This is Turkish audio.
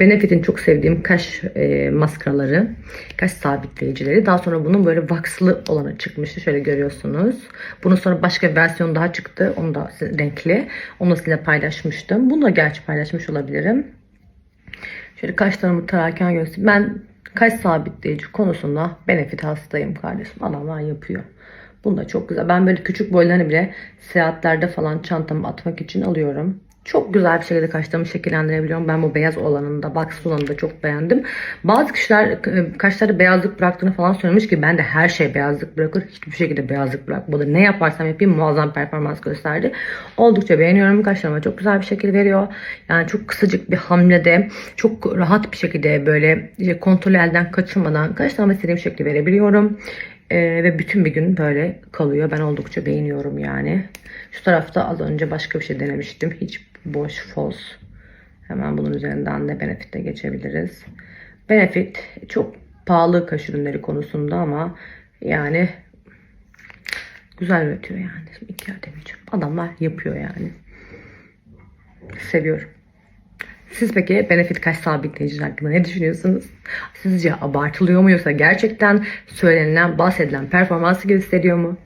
Benefit'in çok sevdiğim kaş e, maskaraları, kaş sabitleyicileri. Daha sonra bunun böyle waxlı olanı çıkmıştı. Şöyle görüyorsunuz. Bunun sonra başka bir versiyon daha çıktı. Onu da renkli. Onu da sizinle paylaşmıştım. Bunu da gerçi paylaşmış olabilirim. Şöyle kaşlarımı tararken göstereyim. Ben kaş sabitleyici konusunda Benefit hastayım kardeşim. Adamlar yapıyor. Bunu da çok güzel. Ben böyle küçük boylarını bile seyahatlerde falan çantama atmak için alıyorum. Çok güzel bir şekilde kaşlarımı şekillendirebiliyorum. Ben bu beyaz olanını da, box olanı da çok beğendim. Bazı kişiler e, kaşları beyazlık bıraktığını falan söylemiş ki ben de her şey beyazlık bırakır. Hiçbir şekilde beyazlık bırakmadı. Ne yaparsam yapayım muazzam performans gösterdi. Oldukça beğeniyorum. Kaşlarıma çok güzel bir şekil veriyor. Yani çok kısacık bir hamlede çok rahat bir şekilde böyle işte kontrol elden kaçırmadan kaşlarıma istediğim şekli verebiliyorum. Ee, ve bütün bir gün böyle kalıyor. Ben oldukça beğeniyorum yani. Şu tarafta az önce başka bir şey denemiştim. Hiç boş false. Hemen bunun üzerinden de Benefit'e geçebiliriz. Benefit çok pahalı kaş ürünleri konusunda ama yani güzel üretiyor yani. Şimdi demeyeceğim. Adamlar yapıyor yani. Seviyorum. Siz peki Benefit kaş sabitleyiciler hakkında ne düşünüyorsunuz? Sizce abartılıyor mu yoksa gerçekten söylenilen, bahsedilen performansı gösteriyor mu?